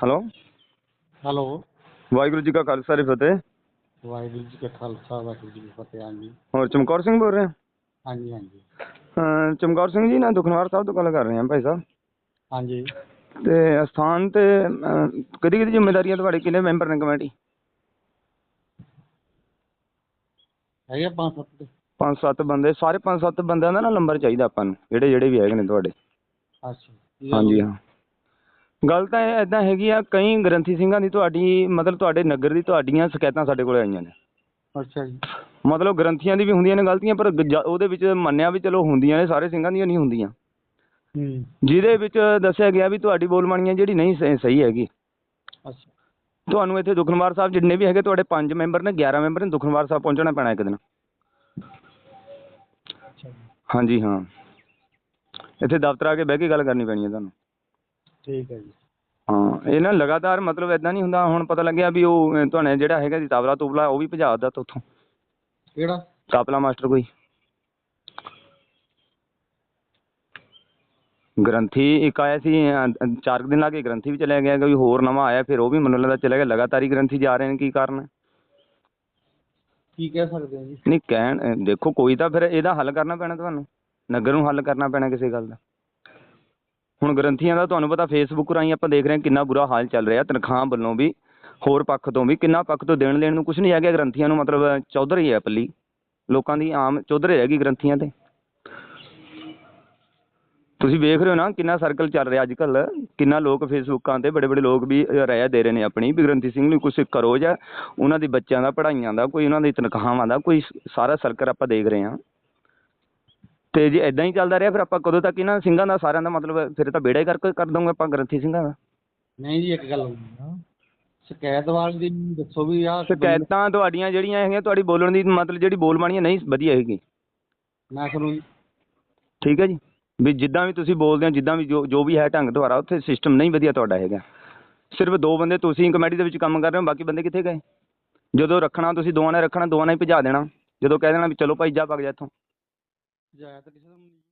Hello hello Waheguru ji ਕਾ ਖਾਲਸਾ ਜੀ ਫਤਿਹ। ਵਾਹਿਗੁਰੂ ਜੀ ਕਾ ਖਾਲਸਾ ਵਾਹਿਗੁਰੂ ਜੀ ਕੀ ਫਤਿਹ ਹਾਂਜੀ। ਹੋਰ ਚਮਕੌਰ ਸਿੰਘ ਬੋਲ ਰਹੇ? ਹੋ ਹਾਂਜੀ ਹਾਂਜੀ। ਅਹ ਚਮਕੌਰ ਸਿੰਘ ਜੀ ਨਾ ਦੁਖਨਵਾਰ ਸਾਹਿਬ ਤੋਂ ਗੱਲ ਕਰ ਰਹੇ ਹਾਂ ਭਾਈ ਸਾਹਿਬ। ਹਾਂਜੀ। ਤੇ ਸਥਾਨ ਤੇ ਕਿਹਦੀ ਕਿਹਦੀ ਜ਼ਿੰਮੇਵਾਰੀ ਹੈ ਤੁਹਾਡੀ ਕਿੰਨੇ ਮੈਂਬਰ ਨੇ ਕਮੇਟੀ? ਹੈਗੇ ਪੰਜ ਸੱਤ ਪੰਜ ਸੱਤ ਬੰਦੇ ਸਾਰੇ ਪੰਜ ਸੱਤ ਬੰਦਿਆਂ ਦਾ ਨਾ ਨੰਬਰ ਚਾਹੀਦਾ ਆਪਾਂ ਨੂੰ ਜਿਹੜੇ ਜਿਹੜੇ ਵੀ ਹੈਗੇ ਨੇ ਤੁਹਾਡੇ। ਅੱਛਾ। ਹਾਂਜੀ ਹਾਂ। ਗੱਲ ਤਾਂ ਇਹ ਇਦਾਂ ਹੈਗੀ ਆ ਕਈ ਗ੍ਰੰਥੀ ਸਿੰਘਾਂ ਦੀ ਤੁਹਾਡੀ ਮਤਲਬ ਤੁਹਾਡੇ ਨਗਰ ਦੀ ਤੁਹਾਡੀਆਂ ਸ਼ਿਕਾਇਤਾਂ ਸਾਡੇ ਕੋਲ ਆਈਆਂ ਨੇ। ਅੱਛਾ ਜੀ। ਮਤਲਬ ਗ੍ਰੰਥੀਆਂ ਦੀ ਵੀ ਹੁੰਦੀਆਂ ਨੇ ਗਲਤੀਆਂ ਪਰ ਉਹਦੇ ਵਿੱਚ ਮੰਨਿਆ ਵੀ ਚਲੋ ਹੁੰਦੀਆਂ ਨੇ ਸਾਰੇ ਸਿੰਘਾਂ ਦੀਆਂ ਨਹੀਂ ਹੁੰਦੀਆਂ। ਹੂੰ। ਜਿਹਦੇ ਵਿੱਚ ਦੱਸਿਆ ਗਿਆ ਵੀ ਤੁਹਾਡੀ ਬੋਲਬਾਣੀ ਹੈ ਜਿਹੜੀ ਨਹੀਂ ਸ- ਸਹੀ ਹੈਗੀ। ਅੱਛਾ। ਤੁਹਾਨੂੰ ਇੱਥੇ ਦੁਖਨਵਾਰ ਸਾਹਿਬ ਜਿੰਨੇ ਵੀ ਹੈਗੇ ਤੁਹਾਡੇ ਪੰਜ ਮੈਂਬਰ ਨੇ 11 ਮੈਂਬਰ ਨੇ ਦੁਖਨਵਾਰ ਸਾਹਿਬ ਪਹੁੰਚਣਾ ਪੈਣਾ ਇੱਕ ਦਿਨ। ਅੱਛਾ ਜੀ। ਹਾਂਜੀ ਹਾਂ। ਇੱਥੇ ਦਫ਼ਤਰ ਆ ਕੇ ਬਹਿ ਕੇ ਗੱਲ ਕਰਨੀ ਪੈਣੀ ਹੈ ਤੁਹਾਨੂੰ। ਠੀਕ ਹੈ ਜੀ। ਹਾਂ ਇਹ ਨਾ ਲਗਾਤਾਰ ਮਤਲਬ ਇਦਾਂ ਨਹੀਂ ਹੁੰਦਾ ਹੁਣ ਪਤਾ ਲੱਗਿਆ ਵੀ ਉਹ ਅਹ, ਜਿਹੜਾ ਹੈਗਾ ਜੀ ਤਾਵਲਾ ਤੁਬਲਾ ਉਹ ਵੀ ਭਜਾ ਦਿੱਤਾ ਉੱਥੋਂ। ਕਿਹੜਾ? ਕਾਪਲਾ ਮਾਸਟਰ ਕੋਈ। ਗ੍ਰੰਥੀ ਇੱਕ ਆਇਆ ਸੀ ਅਹ, ਅਹ, ਚਾਰ ਕੁ ਦਿਨ ਲਾ ਕੇ ਗ੍ਰੰਥੀ ਵੀ ਚਲਿਆ ਗਿਆ ਕੋਈ ਹੋਰ ਨਵਾਂ ਆਇਆ ਫਿਰ ਉਹ ਵੀ ਮੈਨੂੰ ਲੱਗਦਾ ਚਲਿਆ ਗਿਆ ਲਗਾਤਾਰ ਹੀ ਗ੍ਰੰਥੀ ਜਾ ਰਹੇ ਨੇ ਕੀ ਕਾਰਨ ਹੈ? ਕੀ ਕਹਿ ਸਕਦੇ ਹੋ ਜੀ? ਨਹੀਂ ਕਹਿਣ ਅਹ, ਦੇਖੋ ਕੋਈ ਤਾਂ ਫਿਰ ਇਹਦਾ ਹੱਲ ਕਰਨਾ ਪੈਣਾ ਤੁਹਾਨੂੰ। ਨਗਰ ਨੂੰ ਹੱਲ ਕਰਨਾ ਪੈਣਾ ਕਿਸੇ ਗੱਲ ਦਾ। ਹੁਣ ਗ੍ਰੰਥੀਆਂ ਦਾ ਤੁਹਾਨੂੰ ਪਤਾ ਫੇਸਬੁੱਕ ਰਾਹੀਂ ਆਪਾਂ ਦੇਖ ਰਹੇ ਹਾਂ ਕਿੰਨਾ ਬੁਰਾ ਹਾਲ ਚੱਲ ਰਿਹਾ ਤਨਖਾਹ ਵੱਲੋਂ ਵੀ ਹੋਰ ਪੱਖ ਤੋਂ ਵੀ ਕਿੰਨਾ ਪੱਖ ਤੋਂ ਦੇਣ ਲੈਣ ਨੂੰ ਕੁਝ ਨਹੀਂ ਹੈਗਾ ਗ੍ਰੰਥੀਆਂ ਨੂੰ ਮਤਲਬ ਚੌਧਰੀ ਹੈ ਪੱਲੀ। ਲੋਕਾਂ ਦੀ ਆਮ ਚੌਧਰੀ ਹੈਗੀ ਗ੍ਰੰਥੀਆਂ ਤੇ। ਤੁਸੀਂ ਵੇਖ ਰਹੇ ਹੋ ਨਾ ਕਿੰਨਾ ਸਰਕਲ ਚੱਲ ਰਿਹਾ ਅੱਜ ਕੱਲ ਕਿੰਨਾ ਲੋਕ ਫੇਸਬੁੱਕਾਂ ਤੇ ਬੜੇ ਬੜੇ ਲੋਕ ਵੀ ਅਹ, ਰਾਇ ਦੇ ਰਹੇ ਨੇ ਆਪਣੀ ਵੀ ਗ੍ਰੰਥੀ ਸਿੰਘ ਨੂੰ ਕੁਝ ਕਰੋ ਜਾਂ ਉਹਨਾਂ ਦੇ ਬੱਚਿਆਂ ਦਾ ਪੜ੍ਹਾਈਆਂ ਦਾ ਕੋਈ ਉਹਨਾਂ ਦੀ ਤਨਖਾਹਾਂ ਦਾ ਕੋਈ ਸਾਰਾ ਸਰਕਲ ਆਪਾਂ ਦੇਖ ਰਹੇ ਹਾਂ। ਤੇ ਜੇ ਇਦਾਂ ਹੀ ਚੱਲਦਾ ਰਿਹਾ ਫਿਰ ਆਪਾਂ ਕਦੋਂ ਤੱਕ ਇਹਨਾਂ ਸਿੰਘਾਂ ਦਾ ਸਾਰਿਆਂ ਦਾ ਮਤਲਬ ਫਿਰ ਤਾਂ ਬੇੜਾ ਹੀ ਕਰ ਕਰ ਦੋਗੇ ਆਪਾਂ ਗ੍ਰੰਥੀ ਸਿੰਘਾਂ ਦਾ? ਨਹੀਂ ਜੀ ਇੱਕ ਗੱਲ ਸ਼ਿਕਾਇਤ ਵਾਲੀ ਦੀ ਮੈਨੂੰ ਦੱਸੋ ਵੀ ਆ ਸ਼ਿਕਾਇਤਾਂ ਤੁਹਾਡੀਆਂ ਜਿਹੜੀਆਂ ਹੈਗੀਆਂ ਤੁਹਾਡੀ ਬੋਲਣ ਦੀ ਮਤਲਬ ਜਿਹੜੀ ਬੋਲਬਾਣੀ ਹੈ ਨਹੀਂ ਵਧੀਆ ਹੈਗੀ। ਮੈਂ ਤੁਹਾਨੂੰ ਠੀਕ ਹੈ ਜੀ। ਵੀ ਜਿੱਦਾਂ ਵੀ ਤੁਸੀਂ ਬੋਲਦੇ ਹੋ ਜਿੱਦਾਂ ਵੀ ਜੋ ਜੋ ਵੀ ਹੈ ਢੰਗ ਤੁਹਾਡਾ ਉੱਥੇ ਸਿਸਟਮ ਨਹੀਂ ਵਧੀਆ ਤੁਹਾਡਾ ਹੈਗਾ। ਸਿਰਫ ਦੋ ਬੰਦੇ ਤੁਸੀਂ ਕਮੇਟੀ ਦੇ ਵਿੱਚ ਕੰਮ ਕਰ ਰਹੇ ਹੋ ਬਾਕੀ ਬੰਦੇ ਕਿੱਥੇ ਗਏ? ਜਦੋਂ ਰੱਖਣਾ ਤੁਸੀਂ ਦੋਵਾਂ ਨੇ ਰੱਖਣਾ ਦੋਵਾਂ ਨੇ ਹੀ ਭਜਾ ਦੇਣਾ। ਜਦੋਂ ਕਹਿ ਦੇਣਾ ਵੀ ਚਲੋ ਭਾਈ ਜਾ ਭੱਗ ਜਾ ਇੱਥੋਂ। ਜਾਇਆ ਤਾਂ ਕਿਸੇ ਦਾ ਵੀ ਨਹੀਂ